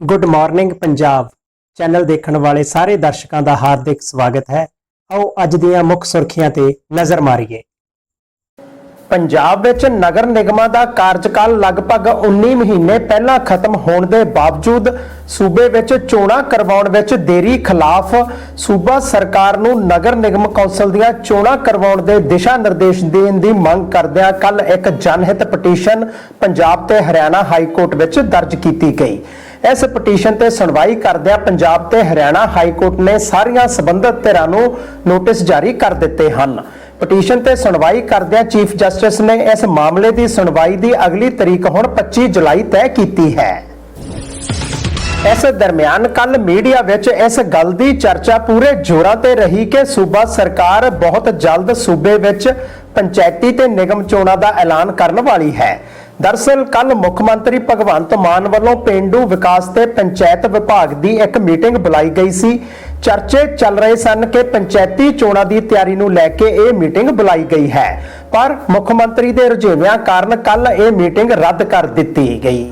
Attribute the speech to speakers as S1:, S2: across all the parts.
S1: Good morning Punjab channel ਦੇਖਣ ਵਾਲੇ ਸਾਰੇ ਦਰਸ਼ਕਾਂ ਦਾ ਹਾਰਦਿਕ ਸਵਾਗਤ ਹੈ। ਆਓ ਅੱਜ ਦੀਆਂ ਮੁੱਖ ਸੁਰਖੀਆਂ ਤੇ ਨਜ਼ਰ ਮਾਰੀਏ। ਪੰਜਾਬ ਵਿੱਚ ਨਗਰ ਨਿਗਮਾਂ ਦਾ ਕਾਰਜਕਾਲ ਲਗਭਗ 19 ਮਹੀਨੇ ਪਹਿਲਾਂ ਖਤਮ ਹੋਣ ਦੇ ਬਾਵਜੂਦ ਸੂਬੇ ਵਿੱਚ ਚੋਣਾਂ ਕਰਵਾਉਣ ਵਿੱਚ ਦੇਰੀ ਖਿਲਾਫ ਸੂਬਾ ਸਰਕਾਰ ਨੂੰ ਨਗਰ ਨਿਗਮ ਕੌਂਸਲ ਦੀਆਂ ਚੋਣਾਂ ਕਰਵਾਉਣ ਦੇ ਦਿਸ਼ਾ ਨਿਰਦੇਸ਼ ਦੇਣ ਦੀ ਮੰਗ ਕਰਦਿਆਂ ਕੱਲ ਇੱਕ ਜਨਹਿਤ ਪਟੀਸ਼ਨ ਪੰਜਾਬ ਤੇ ਹਰਿਆਣਾ ਹਾਈ ਕੋਰਟ ਵਿੱਚ ਦਰਜ ਕੀਤੀ ਗਈ। ਇਸ ਪਟੀਸ਼ਨ ਤੇ ਸੁਣਵਾਈ ਕਰਦਿਆਂ ਪੰਜਾਬ ਤੇ ਹਰਿਆਣਾ ਹਾਈ ਕੋਰਟ ਨੇ ਸਾਰੀਆਂ ਸਬੰਧਤ ਧਿਰਾਂ ਨੂੰ ਨੋਟਿਸ ਜਾਰੀ ਕਰ ਦਿੱਤੇ ਹਨ। ਪਟੀਸ਼ਨ ਤੇ ਸੁਣਵਾਈ ਕਰਦਿਆਂ ਚੀਫ ਜਸਟਿਸ ਨੇ ਇਸ ਮਾਮਲੇ ਦੀ ਸੁਣਵਾਈ ਦੀ ਅਗਲੀ ਤਰੀਕ ਹੁਣ 25 ਜੁਲਾਈ ਤੈਅ ਕੀਤੀ ਹੈ। ਇਸ ਦਰਮਿਆਨ ਕੱਲ ਮੀਡੀਆ ਵਿੱਚ ਇਸ ਗੱਲ ਦੀ ਚਰਚਾ ਪੂਰੇ ਜ਼ੋਰਾਂ ਤੇ ਰਹੀ ਕਿ ਸੂਬਾ ਸਰਕਾਰ ਬਹੁਤ ਜਲਦ ਸੂਬੇ ਵਿੱਚ ਪੰਚਾਇਤੀ ਤੇ ਨਿਗਮ ਚੋਣਾਂ ਦਾ ਐਲਾਨ ਕਰਨ ਵਾਲੀ ਹੈ। ਦਰਸਲ ਕੱਲ ਮੁੱਖ ਮੰਤਰੀ ਭਗਵੰਤ ਮਾਨ ਵੱਲੋਂ ਪਿੰਡੂ ਵਿਕਾਸ ਤੇ ਪੰਚਾਇਤ ਵਿਭਾਗ ਦੀ ਇੱਕ ਮੀਟਿੰਗ ਬੁਲਾਈ ਗਈ ਸੀ। ਚਰਚੇ ਚੱਲ ਰਹੇ ਸਨ ਕਿ ਪੰਚਾਇਤੀ ਚੋਣਾਂ ਦੀ ਤਿਆਰੀ ਨੂੰ ਲੈ ਕੇ ਇਹ ਮੀਟਿੰਗ ਬੁਲਾਈ ਗਈ ਹੈ। ਪਰ ਮੁੱਖ ਮੰਤਰੀ ਦੇ ਰੁਝੇਵਿਆਂ ਕਾਰਨ ਕੱਲ ਇਹ ਮੀਟਿੰਗ ਰੱਦ ਕਰ ਦਿੱਤੀ ਗਈ।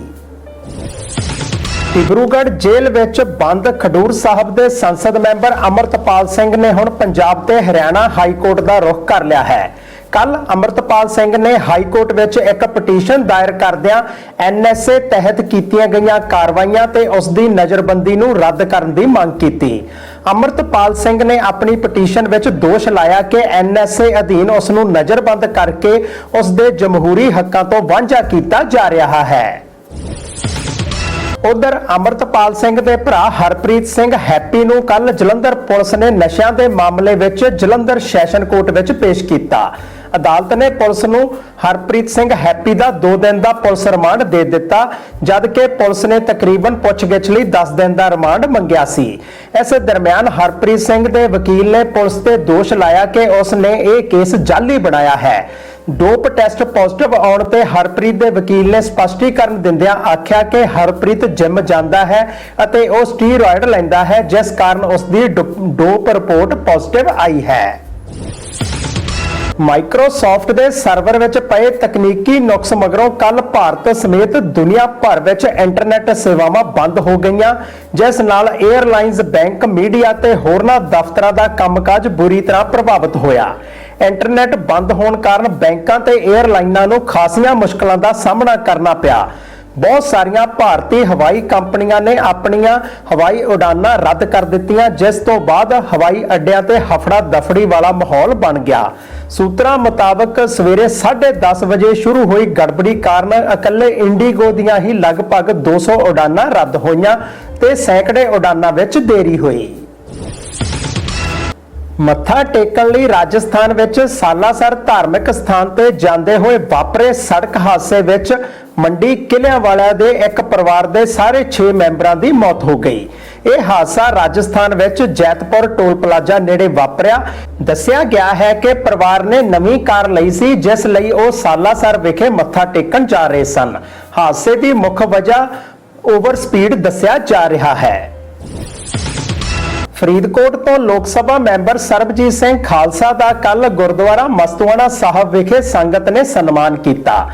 S1: ਡਿਬਰੂਗੜ੍ਹ ਜੇਲ੍ਹ ਵਿੱਚ ਬੰਦ ਖਡੂਰ ਸਾਹਿਬ ਦੇ ਸੰਸਦ ਮੈਂਬਰ ਅਮਰਤਪਾਲ ਸਿੰਘ ਨੇ ਹੁਣ ਪੰਜਾਬ ਤੇ ਹਰਿਆਣਾ ਹਾਈ ਕੋਰਟ ਦਾ ਰੁਖ ਕਰ ਲਿਆ ਹੈ। ਕੱਲ ਅਮਰਤਪਾਲ ਸਿੰਘ ਨੇ ਹਾਈ ਕੋਰਟ ਵਿੱਚ ਇੱਕ ਪਟੀਸ਼ਨ ਦਾਇਰ ਕਰਦਿਆਂ ਐਨਐਸਏ ਤਹਿਤ ਕੀਤੀਆਂ ਗਈਆਂ ਕਾਰਵਾਈਆਂ ਤੇ ਉਸ ਦੀ ਨਜ਼ਰਬੰਦੀ ਨੂੰ ਰੱਦ ਕਰਨ ਦੀ ਮੰਗ ਕੀਤੀ। ਅਮਰਤਪਾਲ ਸਿੰਘ ਨੇ ਆਪਣੀ ਪਟੀਸ਼ਨ ਵਿੱਚ ਦੋਸ਼ ਲਾਇਆ ਕਿ ਐਨਐਸਏ ਅਧੀਨ ਉਸ ਨੂੰ ਨਜ਼ਰਬੰਦ ਕਰਕੇ ਉਸ ਦੇ ਜਮਹੂਰੀ ਹੱਕਾਂ ਤੋਂ ਵਾਂਝਾ ਕੀਤਾ ਜਾ ਰਿਹਾ ਹੈ। ਉਧਰ ਅਮਰਤਪਾਲ ਸਿੰਘ ਦੇ ਭਰਾ ਹਰਪ੍ਰੀਤ ਸਿੰਘ ਹੈਪੀ ਨੂੰ ਕੱਲ ਜਲੰਧਰ ਪੁਲਿਸ ਨੇ ਨਸ਼ਿਆਂ ਦੇ ਮਾਮਲੇ ਵਿੱਚ ਜਲੰਧਰ ਸੈਸ਼ਨ ਕੋਰਟ ਵਿੱਚ ਪੇਸ਼ ਕੀਤਾ। ਅਦਾਲਤ ਨੇ ਪੁਲਿਸ ਨੂੰ ਹਰਪ੍ਰੀਤ ਸਿੰਘ ਹੈਪੀ ਦਾ 2 ਦਿਨ ਦਾ ਪੁਲਿਸ ਰਿਮਾਂਡ ਦੇ ਦਿੱਤਾ ਜਦ ਕਿ ਪੁਲਿਸ ਨੇ ਤਕਰੀਬਨ ਪੁੱਛਗਿੱਛ ਲਈ 10 ਦਿਨ ਦਾ ਰਿਮਾਂਡ ਮੰਗਿਆ ਸੀ। ਇਸ ਦਰਮਿਆਨ ਹਰਪ੍ਰੀਤ ਸਿੰਘ ਦੇ ਵਕੀਲ ਨੇ ਪੁਲਿਸ ਤੇ ਦੋਸ਼ ਲਾਇਆ ਕਿ ਉਸ ਨੇ ਇਹ ਕੇਸ ਜਾਲੀ ਬਣਾਇਆ ਹੈ। ਡੋਪ ਟੈਸਟ ਪੋਜ਼ਿਟਿਵ ਆਉਣ ਤੇ ਹਰਪ੍ਰੀਤ ਦੇ ਵਕੀਲ ਨੇ ਸਪਸ਼ਟੀਕਰਨ ਦਿੰਦਿਆਂ ਆਖਿਆ ਕਿ ਹਰਪ੍ਰੀਤ ਜਿਮ ਜਾਂਦਾ ਹੈ ਅਤੇ ਉਹ ਸਟੀਰੋਇਡ ਲੈਂਦਾ ਹੈ, ਜਿਸ ਕਾਰਨ ਉਸ ਦੀ ਡੋਪ ਰਿਪੋਰਟ ਪੋਜ਼ਿਟਿਵ ਆਈ ਹੈ। ਮਾਈਕਰੋਸਾਫਟ ਦੇ ਸਰਵਰ ਵਿੱਚ ਪਏ ਤਕਨੀਕੀ ਨੁਕਸ ਮਗਰੋਂ ਕੱਲ ਭਾਰਤ ਸਮੇਤ ਦੁਨੀਆ ਭਰ ਵਿੱਚ ਇੰਟਰਨੈਟ ਸੇਵਾਵਾਂ ਬੰਦ ਹੋ ਗਈਆਂ, ਜਿਸ ਨਾਲ 에ਅਰਲਾਈਨਜ਼ ਬੈਂਕ ਮੀਡੀਆ ਤੇ ਹੋਰਨਾਂ ਦਫ਼ਤਰਾਂ ਦਾ ਕੰਮਕਾਜ ਬੁਰੀ ਤਰ੍ਹਾਂ ਪ੍ਰਭਾਵਿਤ ਹੋਇਆ। ਇੰਟਰਨੈਟ ਬੰਦ ਹੋਣ ਕਾਰਨ ਬੈਂਕਾਂ ਤੇ 에ਅਰਲਾਈਨਾਂ ਨੂੰ ਖਾਸੀਆਂ ਮੁਸ਼ਕਲਾਂ ਦਾ ਸਾਹਮਣਾ ਕਰਨਾ ਪਿਆ। ਬਹੁਤ ਸਾਰੀਆਂ ਭਾਰਤੀ ਹਵਾਈ ਕੰਪਨੀਆਂ ਨੇ ਆਪਣੀਆਂ ਹਵਾਈ ਉਡਾਨਾਂ ਰੱਦ ਕਰ ਦਿੱਤੀਆਂ, ਜਿਸ ਤੋਂ ਬਾਅਦ ਹਵਾਈ ਅੱਡਿਆਂ ਤੇ ਹਫੜਾ ਦਫੜੀ ਵਾਲਾ ਮਾਹੌਲ ਬਣ ਗਿਆ। ਸੂਤਰਾਂ ਮੁਤਾਬਕ ਸਵੇਰੇ 10:30 ਵਜੇ ਸ਼ੁਰੂ ਹੋਈ ਗੜਬੜੀ ਕਾਰਨ ਇਕੱਲੇ ਇੰਡੀਗੋ ਦੀਆਂ ਹੀ ਲਗਭਗ 200 ਉਡਾਨਾਂ ਰੱਦ ਹੋਈਆਂ ਤੇ ਸੈਂਕੜੇ ਉਡਾਨਾਂ ਵਿੱਚ ਦੇਰੀ ਹੋਈ। ਮੱਥਾ ਟੇਕਣ ਲਈ ਰਾਜਸਥਾਨ ਵਿੱਚ ਸਾਲਾਸਰ ਧਾਰਮਿਕ ਸਥਾਨ ਤੇ ਜਾਂਦੇ ਹੋਏ ਵਾਪਰੇ ਸੜਕ ਹਾਦਸੇ ਵਿੱਚ ਮੰਡੀ ਕਿਲਿਆਂ ਵਾਲਿਆਂ ਦੇ ਇੱਕ ਪਰਿਵਾਰ ਦੇ ਸਾਰੇ 6 ਮੈਂਬਰਾਂ ਦੀ ਮੌਤ ਹੋ ਗਈ। ਇਹ ਹਾਦਸਾ ਰਾਜਸਥਾਨ ਵਿੱਚ ਜੈਤਪੁਰ ਟੋਲ ਪਲਾਜ਼ਾ ਨੇੜੇ ਵਾਪਰਿਆ। ਦੱਸਿਆ ਗਿਆ ਹੈ ਕਿ ਪਰਿਵਾਰ ਨੇ ਨਵੀਂ ਕਾਰ ਲਈ ਸੀ, ਜਿਸ ਲਈ ਉਹ ਸਾਲਾਸਰ ਵਿਖੇ ਮੱਥਾ ਟੇਕਣ ਜਾ ਰਹੇ ਸਨ। ਹਾਦਸੇ ਦੀ ਮੁੱਖ ਵਜ੍ਹਾ ਓਵਰ ਸਪੀਡ ਦੱਸਿਆ ਜਾ ਰਿਹਾ ਹੈ। ਫਰੀਦਕੋਟ ਤੋਂ ਲੋਕ ਸਭਾ ਮੈਂਬਰ ਸਰਬਜੀਤ ਸਿੰਘ ਖਾਲਸਾ ਦਾ ਕੱਲ ਗੁਰਦੁਆਰਾ ਮਸਤੂਆਣਾ ਸਾਹਿਬ ਵਿਖੇ ਸੰਗਤ ਨੇ ਸਨਮਾਨ ਕੀਤਾ।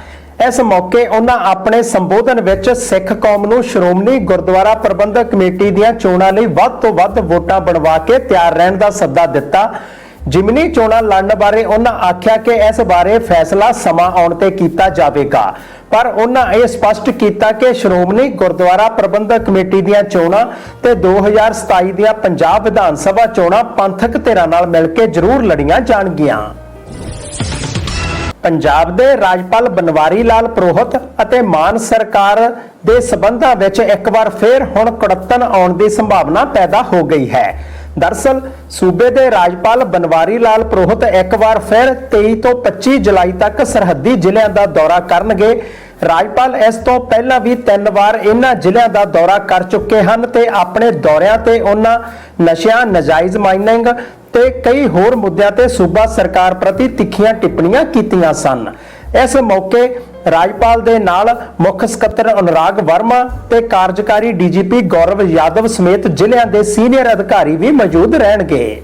S1: ਇਸ ਮੌਕੇ ਉਹਨਾਂ ਆਪਣੇ ਸੰਬੋਧਨ ਵਿੱਚ ਸਿੱਖ ਕੌਮ ਨੂੰ ਸ਼੍ਰੋਮਣੀ ਗੁਰਦੁਆਰਾ ਪ੍ਰਬੰਧਕ ਕਮੇਟੀ ਦੀਆਂ ਚੋਣਾਂ ਲਈ ਵੱਧ ਤੋਂ ਵੱਧ ਵੋਟਾਂ ਬਣਵਾ ਕੇ ਤਿਆਰ ਰਹਿਣ ਦਾ ਸੱਦਾ ਦਿੱਤਾ। ਜਿਮਨੀ ਚੋਣਾਂ ਲੜਨ ਬਾਰੇ ਉਹਨਾਂ ਆਖਿਆ ਕਿ ਇਸ ਬਾਰੇ ਫੈਸਲਾ ਸਮਾਂ ਆਉਣ ਤੇ ਕੀਤਾ ਜਾਵੇਗਾ। ਪਰ ਉਹਨਾਂ ਇਹ ਸਪਸ਼ਟ ਕੀਤਾ ਕਿ ਸ਼੍ਰੋਮਣੀ ਗੁਰਦੁਆਰਾ ਪ੍ਰਬੰਧਕ ਕਮੇਟੀ ਦੀਆਂ ਚੋਣਾਂ ਤੇ 2027 ਦੀਆਂ ਪੰਜਾਬ ਵਿਧਾਨ ਸਭਾ ਚੋਣਾਂ ਪੰਥਕ ਧਿਰਾਂ ਨਾਲ ਮਿਲ ਕੇ ਜ਼ਰੂਰ ਲੜੀਆਂ ਜਾਣਗੀਆਂ। ਪੰਜਾਬ ਦੇ ਰਾਜਪਾਲ ਬਨਵਾਰੀ ਲਾਲ ਪ੍ਰੋਹਤ ਅਤੇ ਮਾਨ ਸਰਕਾਰ ਦੇ ਸਬੰਧਾਂ ਵਿੱਚ ਇੱਕ ਵਾਰ ਫੇਰ ਹੁਣ ਕੜਤਨ ਆਉਣ ਦੀ ਸੰਭਾਵਨਾ ਪੈਦਾ ਹੋ ਗਈ ਹੈ। ਦਰਸਲ, ਸੂਬੇ ਦੇ ਰਾਜਪਾਲ ਬਨਵਾਰੀ ਲਾਲ ਪ੍ਰੋਹਤ ਇੱਕ ਵਾਰ ਫਿਰ 23 ਤੋਂ 25 ਜੁਲਾਈ ਤੱਕ ਸਰਹੱਦੀ ਜ਼ਿਲ੍ਹਿਆਂ ਦਾ ਦੌਰਾ ਕਰਨਗੇ ਰਾਜਪਾਲ ਇਸ ਤੋਂ ਪਹਿਲਾਂ ਵੀ ਤਿੰਨ ਵਾਰ ਇਹਨਾਂ ਜ਼ਿਲ੍ਹਿਆਂ ਦਾ ਦੌਰਾ ਕਰ ਚੁੱਕੇ ਹਨ ਤੇ ਆਪਣੇ ਦੌਰਿਆਂ ਤੇ ਉਹਨਾਂ ਨਸ਼ਿਆਂ, ਨਜਾਇਜ਼ ਮਾਈਨਿੰਗ ਤੇ ਕਈ ਹੋਰ ਮੁੱਦਿਆਂ ਤੇ ਸੂਬਾ ਸਰਕਾਰ ਪ੍ਰਤੀ ਤਿੱਖੀਆਂ ਟਿੱਪਣੀਆਂ ਕੀਤੀਆਂ ਸਨ। ਇਸ ਮੌਕੇ ਰਾਜਪਾਲ ਦੇ ਨਾਲ ਮੁੱਖ ਸਕੱਤਰ ਅਨੁਰਾਗ ਵਰਮਾ ਤੇ ਕਾਰਜਕਾਰੀ ਡੀਜੀਪੀ ਗੌਰਵ ਯਾਦਵ ਸਮੇਤ ਜ਼ਿਲ੍ਹਿਆਂ ਦੇ ਸੀਨੀਅਰ ਅਧਿਕਾਰੀ ਵੀ ਮੌਜੂਦ ਰਹਿਣਗੇ।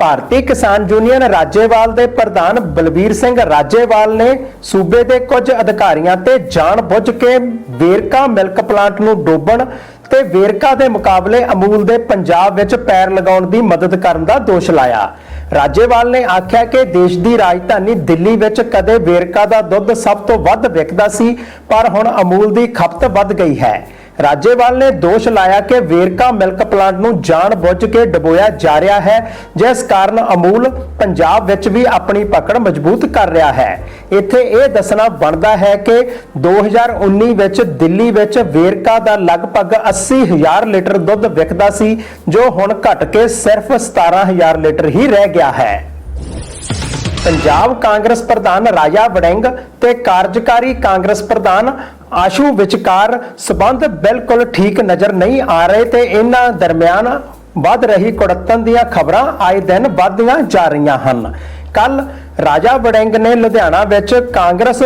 S1: ਭਾਰਤੀ ਕਿਸਾਨ ਯੂਨੀਅਨ ਰਾਜੇਵਾਲ ਦੇ ਪ੍ਰਧਾਨ ਬਲਬੀਰ ਸਿੰਘ ਰਾਜੇਵਾਲ ਨੇ ਸੂਬੇ ਦੇ ਕੁਝ ਅਧਿਕਾਰੀਆਂ ਤੇ ਜਾਣਬੁੱਝ ਕੇ ਵੇਰਕਾ ਮਿਲਕ ਪਲਾਂਟ ਨੂੰ ਡੋਬਣ ਤੇ ਵੇਰਕਾ ਦੇ ਮੁਕਾਬਲੇ ਅਮੂਲ ਦੇ ਪੰਜਾਬ ਵਿੱਚ ਪੈਰ ਲਗਾਉਣ ਦੀ ਮਦਦ ਕਰਨ ਦਾ ਦੋਸ਼ ਲਾਇਆ। ਰਾਜੇਵਾਲ ਨੇ ਆਖਿਆ ਕਿ ਦੇਸ਼ ਦੀ ਰਾਜਧਾਨੀ ਦਿੱਲੀ ਵਿੱਚ ਕਦੇ ਵੇਰਕਾ ਦਾ ਦੁੱਧ ਸਭ ਤੋਂ ਵੱਧ ਵਿਕਦਾ ਸੀ, ਪਰ ਹੁਣ ਅਮੂਲ ਦੀ ਖਪਤ ਵੱਧ ਗਈ ਹੈ। ਰਾਜੇਵਾਲ ਨੇ ਦੋਸ਼ ਲਾਇਆ ਕਿ ਵੇਰਕਾ ਮਿਲਕ ਪਲਾਂਟ ਨੂੰ ਜਾਣਬੁੱਝ ਕੇ ਡਬੋਇਆ ਜਾ ਰਿਹਾ ਹੈ, ਜਿਸ ਕਾਰਨ ਅਮੂਲ ਪੰਜਾਬ ਵਿੱਚ ਵੀ ਆਪਣੀ ਪਕੜ ਮਜ਼ਬੂਤ ਕਰ ਰਿਹਾ ਹੈ। ਇੱਥੇ ਇਹ ਦੱਸਣਾ ਬਣਦਾ ਹੈ ਕਿ 2019 ਵਿੱਚ ਦਿੱਲੀ ਵਿੱਚ ਵੇਰਕਾ ਦਾ ਲਗਭਗ 80000 ਲੀਟਰ ਦੁੱਧ ਵਿਕਦਾ ਸੀ, ਜੋ ਹੁਣ ਘਟ ਕੇ ਸਿਰਫ 17000 ਲੀਟਰ ਹੀ ਰਹਿ ਗਿਆ ਹੈ। ਪੰਜਾਬ ਕਾਂਗਰਸ ਪ੍ਰਧਾਨ ਰਾਜਾ ਵੜਿੰਗ ਤੇ ਕਾਰਜਕਾਰੀ ਕਾਂਗਰਸ ਪ੍ਰਧਾਨ ਆਸ਼ੂ ਵਿਚਕਾਰ ਸਬੰਧ ਬਿਲਕੁਲ ਠੀਕ ਨਜ਼ਰ ਨਹੀਂ ਆ ਰਹੇ ਤੇ ਇਹਨਾਂ ਦਰਮਿਆਨ ਵੱਧ ਰਹੀ ਕੁੜੱਤਨ ਦੀਆਂ ਖਬਰਾਂ ਆਏ ਦਿਨ ਵੱਧਦੀਆਂ ਜਾ ਰਹੀਆਂ ਹਨ। ਕੱਲ ਰਾਜਾ ਵੜਿੰਗ ਨੇ ਲੁਧਿਆਣਾ ਵਿੱਚ ਕਾਂਗਰਸ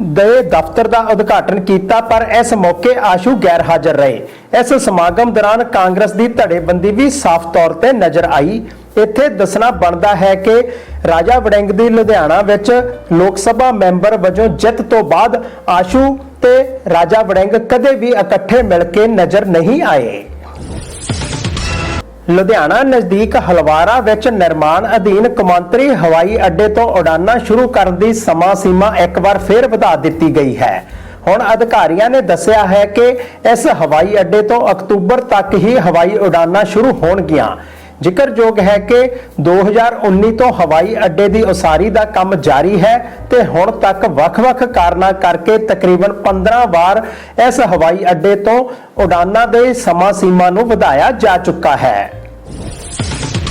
S1: ਦੇ ਦਫ਼ਤਰ ਦਾ ਉਦਘਾਟਨ ਕੀਤਾ, ਪਰ ਇਸ ਮੌਕੇ ਆਸ਼ੂ ਗੈਰ ਹਾਜ਼ਰ ਰਹੇ। ਇਸ ਸਮਾਗਮ ਦੌਰਾਨ ਕਾਂਗਰਸ ਦੀ ਧੜੇਬੰਦੀ ਵੀ ਸਾਫ਼ ਤੌਰ ਤੇ ਨਜ਼ਰ ਆਈ। ਇੱਥੇ ਦੱਸਣਾ ਬਣਦਾ ਹੈ ਕਿ ਰਾਜਾ ਵੜਿੰਗ ਦੀ ਲੁਧਿਆਣਾ ਵਿੱਚ ਲੋਕ ਸਭਾ ਮੈਂਬਰ ਵਜੋਂ ਜਿੱਤ ਤੋਂ ਬਾਅਦ ਆਸ਼ੂ ਤੇ ਰਾਜਾ ਵੜਿੰਗ ਕਦੇ ਵੀ ਇਕੱਠੇ ਮਿਲ ਕੇ ਨਜ਼ਰ ਨਹੀਂ ਆਏ। ਲੁਧਿਆਣਾ ਨਜ਼ਦੀਕ ਹਲਵਾਰਾ ਵਿੱਚ ਨਿਰਮਾਣ ਅਧੀਨ ਕੌਮਾਂਤਰੀ ਹਵਾਈ ਅੱਡੇ ਤੋਂ ਉਡਾਨਾਂ ਸ਼ੁਰੂ ਕਰਨ ਦੀ ਸਮਾਂ ਸੀਮਾ ਇੱਕ ਵਾਰ ਫਿਰ ਵਧਾ ਦਿੱਤੀ ਗਈ ਹੈ। ਹੁਣ ਅਧਿਕਾਰੀਆਂ ਨੇ ਦੱਸਿਆ ਹੈ ਕਿ ਇਸ ਹਵਾਈ ਅੱਡੇ ਤੋਂ ਅਕਤੂਬਰ ਤੱਕ ਹੀ ਹਵਾਈ ਉਡਾਨਾਂ ਸ਼ੁਰੂ ਹੋਣਗੀਆਂ। ਜ਼ਿਕਰਯੋਗ ਹੈ ਕਿ 2019 ਤੋਂ ਹਵਾਈ ਅੱਡੇ ਦੀ ਉਸਾਰੀ ਦਾ ਕੰਮ ਜਾਰੀ ਹੈ ਤੇ ਹੁਣ ਤੱਕ ਵੱਖ-ਵੱਖ ਕਾਰਨਾਂ ਕਰਕੇ ਤਕਰੀਬਨ 15 ਵਾਰ ਇਸ ਹਵਾਈ ਅੱਡੇ ਤੋਂ ਉਡਾਨਾਂ ਦੇ ਸਮਾਂ ਸੀਮਾ ਨੂੰ ਵਧਾਇਆ ਜਾ ਚੁੱਕਾ ਹੈ।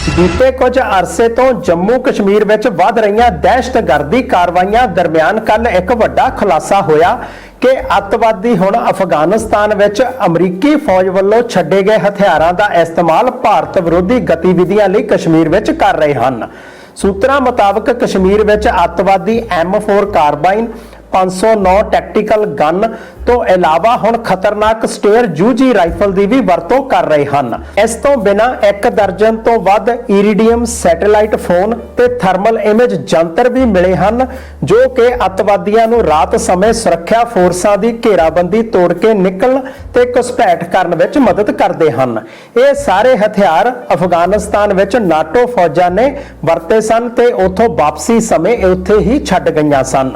S1: ਬੀਤੇ ਕੁਝ ਅਰਸੇ ਤੋਂ ਜੰਮੂ ਕਸ਼ਮੀਰ ਵਿੱਚ ਵੱਧ ਰਹੀਆਂ ਦਹਿਸ਼ਤਗਰਦੀ ਕਾਰਵਾਈਆਂ ਦਰਮਿਆਨ ਕੱਲ ਇੱਕ ਵੱਡਾ ਖੁਲਾਸਾ ਹੋਇਆ ਕਿ ਅੱਤਵਾਦੀ ਹੁਣ ਅਫਗਾਨਿਸਤਾਨ ਵਿੱਚ ਅਮਰੀਕੀ ਫੌਜ ਵੱਲੋਂ ਛੱਡੇ ਗਏ ਹਥਿਆਰਾਂ ਦਾ ਇਸਤੇਮਾਲ ਭਾਰਤ ਵਿਰੋਧੀ ਗਤੀਵਿਧੀਆਂ ਲਈ ਕਸ਼ਮੀਰ ਵਿੱਚ ਕਰ ਰਹੇ ਹਨ। ਸੂਤਰਾਂ ਮੁਤਾਬਕ ਕਸ਼ਮੀਰ ਵਿੱਚ ਅੱਤਵਾਦੀ M4 ਕਾਰਬਾਈਨ 509 ਟੈਕਟੀਕਲ ਗਨ ਤੋਂ ਇਲਾਵਾ ਹੁਣ ਖਤਰਨਾਕ ਸਟੇਅਰ ਜੂਜੀ ਰਾਈਫਲ ਦੀ ਵੀ ਵਰਤੋਂ ਕਰ ਰਹੇ ਹਨ। ਇਸ ਤੋਂ ਬਿਨਾ ਇੱਕ ਦਰਜਨ ਤੋਂ ਵੱਧ ਇਰੀਡੀਅਮ ਸੈਟੇਲਾਈਟ ਫੋਨ ਤੇ ਥਰਮਲ ਇਮੇਜ ਜੰਤਰ ਵੀ ਮਿਲੇ ਹਨ, ਜੋ ਕਿ ਅੱਤਵਾਦੀਆਂ ਨੂੰ ਰਾਤ ਸਮੇਂ ਸੁਰੱਖਿਆ ਫੋਰਸਾਂ ਦੀ ਘੇਰਾਬੰਦੀ ਤੋੜ ਕੇ ਨਿਕਲਣ ਤੇ ਘੁਸਪੈਠ ਕਰਨ ਵਿੱਚ ਮਦਦ ਕਰਦੇ ਹਨ। ਇਹ ਸਾਰੇ ਹਥਿਆਰ ਅਫਗਾਨਿਸਤਾਨ ਵਿੱਚ ਨਾਟੋ ਫੌਜਾਂ ਨੇ ਵਰਤੇ ਸਨ ਤੇ ਉੱਥੋਂ ਵਾਪਸੀ ਸਮੇਂ ਉੱਥੇ ਹੀ ਛੱਡ ਗਈਆਂ ਸਨ।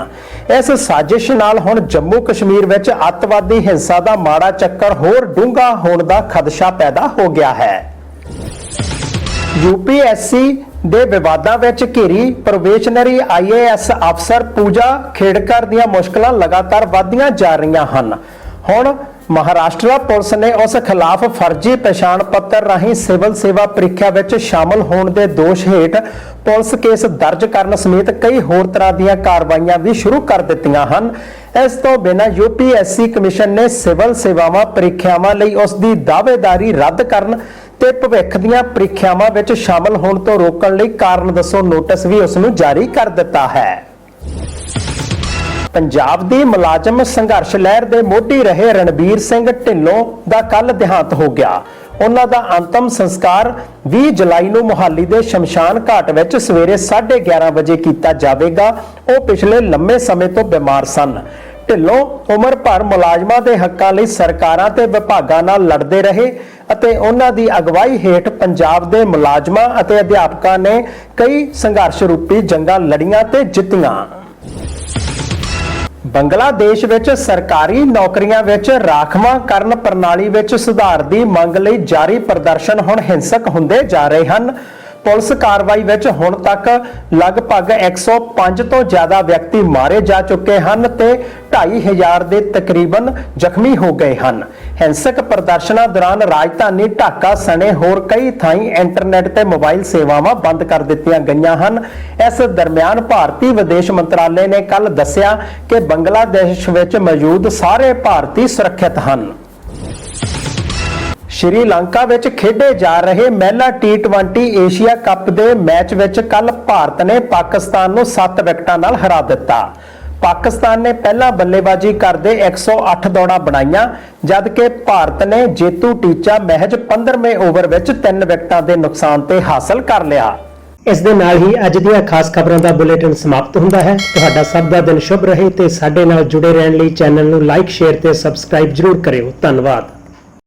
S1: ਇਸ ਸਾਜ਼ਿਸ਼ ਨਾਲ ਹੁਣ ਜੰਮੂ ਕਸ਼ਮੀਰ ਵਿੱਚ ਅੱਤਵਾਦੀ ਹਿੰਸਾ ਦਾ ਮਾੜਾ ਚੱਕਰ ਹੋਰ ਡੂੰਘਾ ਹੋਣ ਦਾ ਖਦਸ਼ਾ ਪੈਦਾ ਹੋ ਗਿਆ ਹੈ। ਯੂਪੀਐਸਸੀ ਦੇ ਵਿਵਾਦਾਂ ਵਿੱਚ ਘਿਰੀ ਪ੍ਰੋਬੇਸ਼ਨਰੀ ਆਈਏਐਸ ਅਫਸਰ ਪੂਜਾ ਖੇੜਕਰ ਦੀਆਂ ਮੁਸ਼ਕਲਾਂ ਲਗਾਤਾਰ ਵਧਦੀਆਂ ਜਾ ਰਹੀਆਂ ਹਨ। ਹੁਣ ਮਹਾਰਾਸ਼ਟਰ ਪੁਲਿਸ ਨੇ ਉਸ ਖਿਲਾਫ ਫਰਜ਼ੀ ਪਛਾਣ ਪੱਤਰ ਰਾਹੀਂ ਸਿਵਲ ਸੇਵਾ ਪ੍ਰੀਖਿਆ ਵਿੱਚ ਸ਼ਾਮਲ ਹੋਣ ਦੇ ਦੋਸ਼ ਹੇਠ ਪੁਲਿਸ ਕੇਸ ਦਰਜ ਕਰਨ ਸਮੇਤ ਕਈ ਹੋਰ ਤਰ੍ਹਾਂ ਦੀਆਂ ਕਾਰਵਾਈਆਂ ਵੀ ਸ਼ੁਰੂ ਕਰ ਦਿੱਤੀਆਂ ਹਨ। ਇਸ ਤੋਂ ਬਿਨਾਂ ਯੂਪੀਐਸਸੀ ਕਮਿਸ਼ਨ ਨੇ ਸਿਵਲ ਸੇਵਾਵਾਂ, ਪ੍ਰੀਖਿਆਵਾਂ ਲਈ ਉਸ ਦੀ ਦਾਅਵੇਦਾਰੀ ਰੱਦ ਕਰਨ ਤੇ ਭਵਿੱਖ ਦੀਆਂ ਪ੍ਰੀਖਿਆਵਾਂ ਵਿੱਚ ਸ਼ਾਮਲ ਹੋਣ ਤੋਂ ਰੋਕਣ ਲਈ ਕਾਰਨ ਦੱਸੋ ਨੋਟਿਸ ਵੀ ਉਸ ਨੂੰ ਜਾਰੀ ਕਰ ਦਿੱਤਾ ਹੈ। ਪੰਜਾਬ ਦੀ ਮੁਲਾਜ਼ਮ ਸੰਘਰਸ਼ ਲਹਿਰ ਦੇ ਮੋਢੀ ਰਹੇ ਰਣਬੀਰ ਸਿੰਘ ਢਿੱਲੋਂ ਦਾ ਕੱਲ ਦੇਹਾਂਤ ਹੋ ਗਿਆ। ਉਹਨਾਂ ਦਾ ਅੰਤਮ ਸੰਸਕਾਰ 20 ਜੁਲਾਈ ਨੂੰ ਮੁਹਾਲੀ ਦੇ ਸ਼ਮਸ਼ਾਨ ਘਾਟ ਵਿੱਚ ਸਵੇਰੇ 11:30 ਵਜੇ ਕੀਤਾ ਜਾਵੇਗਾ। ਉਹ ਪਿਛਲੇ ਲੰਮੇ ਸਮੇਂ ਤੋਂ ਬਿਮਾਰ ਸਨ। ਢਿੱਲੋਂ ਉਮਰ ਭਰ ਮੁਲਾਜ਼ਮਾਂ ਦੇ ਹੱਕਾਂ ਲਈ ਸਰਕਾਰਾਂ ਤੇ ਵਿਭਾਗਾਂ ਨਾਲ ਲੜਦੇ ਰਹੇ ਅਤੇ ਉਹਨਾਂ ਦੀ ਅਗਵਾਈ ਹੇਠ ਪੰਜਾਬ ਦੇ ਮੁਲਾਜ਼ਮਾਂ ਅਤੇ ਅਧਿਆਪਕਾਂ ਨੇ ਕਈ ਸੰਘਰਸ਼ ਰੂਪੀ ਜੰਗਾਂ ਲੜੀਆਂ ਤੇ ਜਿੱਤੀਆਂ। ਬੰਗਲਾਦੇਸ਼ ਵਿੱਚ ਸਰਕਾਰੀ ਨੌਕਰੀਆਂ ਵਿੱਚ ਰਾਖਵਾਂ ਕਰਨ ਪ੍ਰਣਾਲੀ ਵਿੱਚ ਸੁਧਾਰ ਦੀ ਮੰਗ ਲਈ ਜਾਰੀ ਪ੍ਰਦਰਸ਼ਨ ਹੁਣ ਹਿੰਸਕ ਹੁੰਦੇ ਜਾ ਰਹੇ ਹਨ। ਪੁਲਿਸ ਕਾਰਵਾਈ ਵਿੱਚ ਹੁਣ ਤੱਕ ਲਗਭਗ 105 ਤੋਂ ਜ਼ਿਆਦਾ ਵਿਅਕਤੀ ਮਾਰੇ ਜਾ ਚੁੱਕੇ ਹਨ ਤੇ 2500 ਦੇ ਤਕਰੀਬਨ ਜ਼ਖਮੀ ਹੋ ਗਏ ਹਨ। ਹਿੰਸਕ ਪ੍ਰਦਰਸ਼ਨਾਂ ਦੌਰਾਨ ਰਾਜਧਾਨੀ ਢਾਕਾ ਸਣੇ ਹੋਰ ਕਈ ਥਾਈਂ ਇੰਟਰਨੈਟ ਤੇ ਮੋਬਾਈਲ ਸੇਵਾਵਾਂ ਬੰਦ ਕਰ ਦਿੱਤੀਆਂ ਗਈਆਂ ਹਨ। ਇਸ ਦਰਮਿਆਨ ਭਾਰਤੀ ਵਿਦੇਸ਼ ਮੰਤਰਾਲੇ ਨੇ ਕੱਲ ਦੱਸਿਆ ਕਿ ਬੰਗਲਾਦੇਸ਼ ਵਿੱਚ ਮੌਜੂਦ ਸਾਰੇ ਭਾਰਤੀ ਸੁਰੱਖਿਅਤ ਹਨ। ਸ਼੍ਰੀਲੰਕਾ ਵਿੱਚ ਖੇਡੇ ਜਾ ਰਹੇ ਮਹਿਲਾ T20 ਏਸ਼ੀਆ ਕੱਪ ਦੇ ਮੈਚ ਵਿੱਚ ਕੱਲ ਭਾਰਤ ਨੇ ਪਾਕਿਸਤਾਨ ਨੂੰ 7 ਵਿਕਟਾਂ ਨਾਲ ਹਰਾ ਦਿੱਤਾ। ਪਾਕਿਸਤਾਨ ਨੇ ਪਹਿਲਾਂ ਬੱਲੇਬਾਜ਼ੀ ਕਰਦੇ 108 ਦੌੜਾਂ ਬਣਾਈਆਂ, ਜਦਕਿ ਭਾਰਤ ਨੇ ਜੇਤੂ ਟੀਚਾ ਮਹਿਜ 15ਵੇਂ ਓਵਰ ਵਿੱਚ 3 ਵਿਕਟਾਂ ਦੇ ਨੁਕਸਾਨ ਤੇ ਹਾਸਲ ਕਰ ਲਿਆ। ਇਸ ਦੇ ਨਾਲ ਹੀ ਅੱਜ ਦੀਆਂ ਖਾਸ ਖਬਰਾਂ ਦਾ ਬੁਲੇਟਿਨ ਸਮਾਪਤ ਹੁੰਦਾ ਹੈ। ਤੁਹਾਡਾ ਸਭ ਦਾ ਦਿਨ ਸ਼ੁਭ ਰਹੇ ਤੇ ਸਾਡੇ ਨਾਲ ਜੁੜੇ ਰਹਿਣ ਲਈ ਚੈਨਲ ਨੂੰ ਲਾਈਕ, ਸ਼ੇਅਰ ਤੇ ਸਬਸਕ੍ਰਾਈਬ ਜਰੂਰ ਕਰਿਓ। ਧੰਨਵਾਦ।